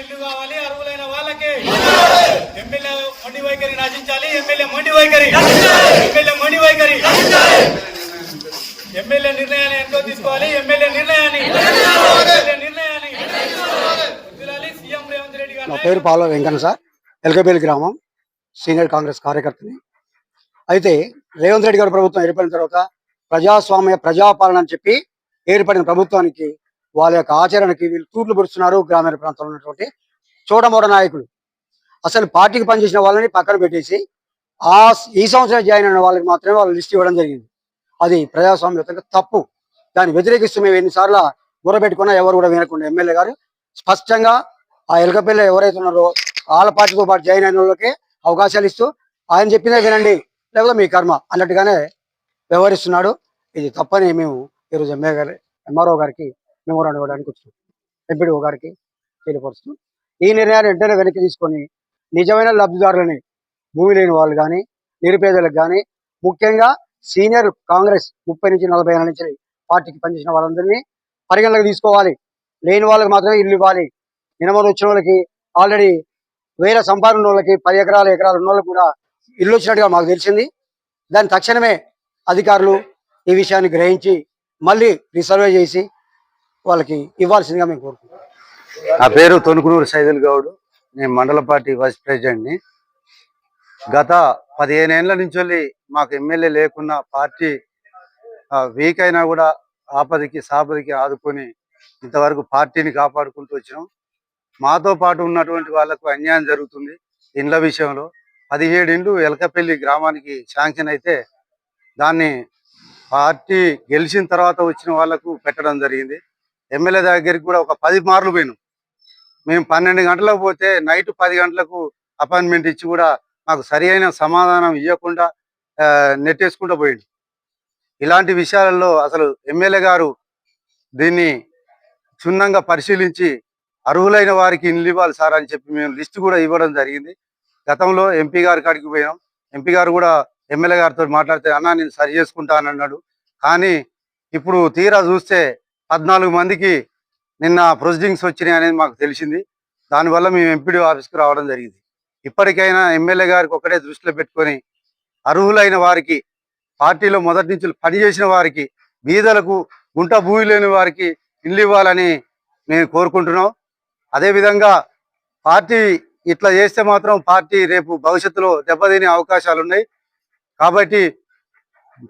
ఇల్లు కావాలి అర్హులైన వాళ్ళకి. ఎమ్మెల్యే వైఖరి నశించాలి ఎమ్మెల్యే వైఖరి. ఎమ్మెల్యే వైఖరి. ఎమ్మెల్యే నిర్ణయాన్ని ఎంతో తీసుకోవాలి? ఎమ్మెల్యే నిర్ణయాన్ని. నా పేరు పాల వెంకన్న సార్. ఎల్కబేల్ గ్రామం. సీనియర్ కాంగ్రెస్ కార్యకర్తని. అయితే రేవంత్ రెడ్డి గారు ప్రభుత్వం ఏర్పడిన తర్వాత ప్రజాస్వామ్య ప్రజాపాలన అని చెప్పి ఏర్పడిన ప్రభుత్వానికి వాళ్ళ యొక్క ఆచరణకి వీళ్ళు తూట్లు పొడుస్తున్నారు గ్రామీణ ప్రాంతంలో ఉన్నటువంటి చోటమోడ నాయకులు. అసలు పార్టీకి పనిచేసిన వాళ్ళని పక్కన పెట్టేసి ఆ ఈ సంవత్సరం జాయిన్ అయిన వాళ్ళకి మాత్రమే వాళ్ళు లిస్ట్ ఇవ్వడం జరిగింది. అది ప్రజాస్వామ్యతంగా తప్పు. దాన్ని వ్యతిరేకిస్తూ మేము ఎన్నిసార్లు బుర్రపెట్టుకున్నా ఎవరు కూడా వినకుండా ఎమ్మెల్యే గారు స్పష్టంగా ఆ ఎలకపిల్ల ఎవరైతే ఉన్నారో వాళ్ళ పార్టీతో పాటు జాయిన్ అయిన వాళ్ళకి అవకాశాలు ఇస్తూ ఆయన చెప్పినా వినండి లేకపోతే మీ కర్మ అన్నట్టుగానే వ్యవహరిస్తున్నాడు. ఇది తప్పని మేము ఈరోజు ఎమ్మెల్యే గారి ఎంఆర్ఓ గారికి మెమోరాండం ఇవ్వడానికి వచ్చినాం. ఎంపీడీఓ గారికి తెలియపరుస్తూ ఈ నిర్ణయాన్ని వెంటనే వెనక్కి తీసుకొని నిజమైన లబ్ధిదారులని భూమి లేని వాళ్ళు కానీ నిరుపేదలకు కానీ ముఖ్యంగా సీనియర్ కాంగ్రెస్ ముప్పై నుంచి నలభై ఏళ్ళ నుంచి పార్టీకి పనిచేసిన వాళ్ళందరినీ పరిగణలోకి తీసుకోవాలి. లేని వాళ్ళకి మాత్రమే ఇల్లు ఇవ్వాలి. నినమలు వచ్చిన వాళ్ళకి ఆల్రెడీ వేల సంపాదన ఉన్న వాళ్ళకి పది ఎకరాల ఎకరాలు ఉన్న వాళ్ళకి కూడా ఇల్లు వచ్చినట్టుగా మాకు తెలిసింది. దాని తక్షణమే అధికారులు ఈ విషయాన్ని గ్రహించి మళ్ళీ రీసర్వే చేసి వాళ్ళకి ఇవ్వాల్సిందిగా మేము కోరుకుంటున్నాం. నా పేరు తొనుకునూరు సైదుల్ గౌడ్. నేను మండల పార్టీ వైస్ ప్రెసిడెంట్ని గత పదిహేను ఏళ్ళ నుంచి వెళ్ళి మాకు ఎమ్మెల్యే లేకున్న పార్టీ వీక్ అయినా కూడా ఆపదకి సాపదికి ఆదుకొని ఇంతవరకు పార్టీని కాపాడుకుంటూ వచ్చినాం. మాతో పాటు ఉన్నటువంటి వాళ్ళకు అన్యాయం జరుగుతుంది ఇండ్ల విషయంలో. పదిహేడు ఇండ్లు ఎలకపల్లి గ్రామానికి శాంక్షన్ అయితే దాన్ని పార్టీ గెలిచిన తర్వాత వచ్చిన వాళ్ళకు పెట్టడం జరిగింది. ఎమ్మెల్యే దగ్గరికి కూడా ఒక పది మార్లు పోయినాం. మేము పన్నెండు గంటలకు పోతే నైట్ పది గంటలకు అపాయింట్మెంట్ ఇచ్చి కూడా మాకు సరి అయిన సమాధానం ఇవ్వకుండా నెట్టేసుకుంటూ పోయింది ఇలాంటి విషయాలలో అసలు ఎమ్మెల్యే గారు దీన్ని క్షుణ్ణంగా పరిశీలించి అర్హులైన వారికి ఇల్లు ఇవ్వాలి సార్ అని చెప్పి మేము లిస్ట్ కూడా ఇవ్వడం జరిగింది. గతంలో ఎంపీ గారి కాడికి పోయాం ఎంపీ గారు కూడా ఎమ్మెల్యే గారితో మాట్లాడితే అన్నా నేను సరి చేసుకుంటానన్నాడు కానీ ఇప్పుడు తీరా చూస్తే పద్నాలుగు మందికి నిన్న ప్రొసీడింగ్స్ వచ్చినాయి అనేది మాకు తెలిసింది. దానివల్ల మేము ఎంపీడీ ఆఫీస్కి రావడం జరిగింది. ఇప్పటికైనా ఎమ్మెల్యే గారికి ఒకటే దృష్టిలో పెట్టుకొని అర్హులైన వారికి పార్టీలో మొదటి నుంచి పనిచేసిన వారికి బీదలకు గుంట భూమి లేని వారికి ఇల్లు ఇవ్వాలని మేము కోరుకుంటున్నాం. అదేవిధంగా పార్టీ ఇట్లా చేస్తే మాత్రం పార్టీ రేపు భవిష్యత్తులో దెబ్బతినే అవకాశాలు ఉన్నాయి కాబట్టి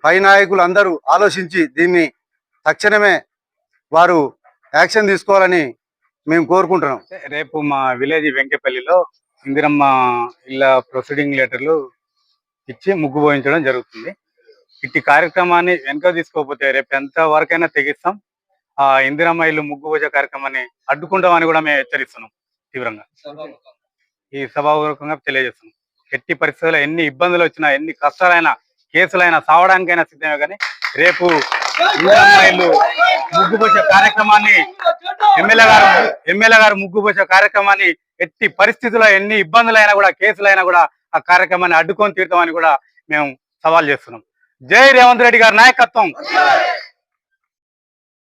పై నాయకులు అందరూ ఆలోచించి దీన్ని తక్షణమే వారు యాక్షన్ తీసుకోవాలని మేము కోరుకుంటున్నాం. రేపు మా విలేజ్ వెంకపల్లిలో ఇందిరమ్మ ఇళ్ళ ప్రొసీడింగ్ లెటర్లు ఇచ్చి ముగ్గు పోయించడం జరుగుతుంది. ఇట్టి కార్యక్రమాన్ని వెనక తీసుకోకపోతే రేపు ఎంత వరకైనా తెగిస్తాం. ఆ ఇందిరమ్మ ఇల్లు ముగ్గు పూజ కార్యక్రమాన్ని అడ్డుకుంటామని కూడా మేము హెచ్చరిస్తున్నాం తీవ్రంగా. ఈ సభాపూర్వకంగా తెలియజేస్తున్నాం. ఎట్టి పరిస్థితుల్లో ఎన్ని ఇబ్బందులు వచ్చినా ఎన్ని కష్టాలైనా కేసులైనా సావడానికైనా సిద్ధమే కానీ రేపు ఇందిరమ్మ ముగ్గు కార్యక్రమాన్ని ఎమ్మెల్యే గారు ఎమ్మెల్యే గారు ముగ్గుపోసే కార్యక్రమాన్ని ఎట్టి పరిస్థితుల్లో ఎన్ని ఇబ్బందులైనా కూడా కేసులైనా కూడా ఆ కార్యక్రమాన్ని అడ్డుకొని తీరుతామని కూడా మేము సవాల్ చేస్తున్నాం. జై రేవంత్ రెడ్డి గారి నాయకత్వం.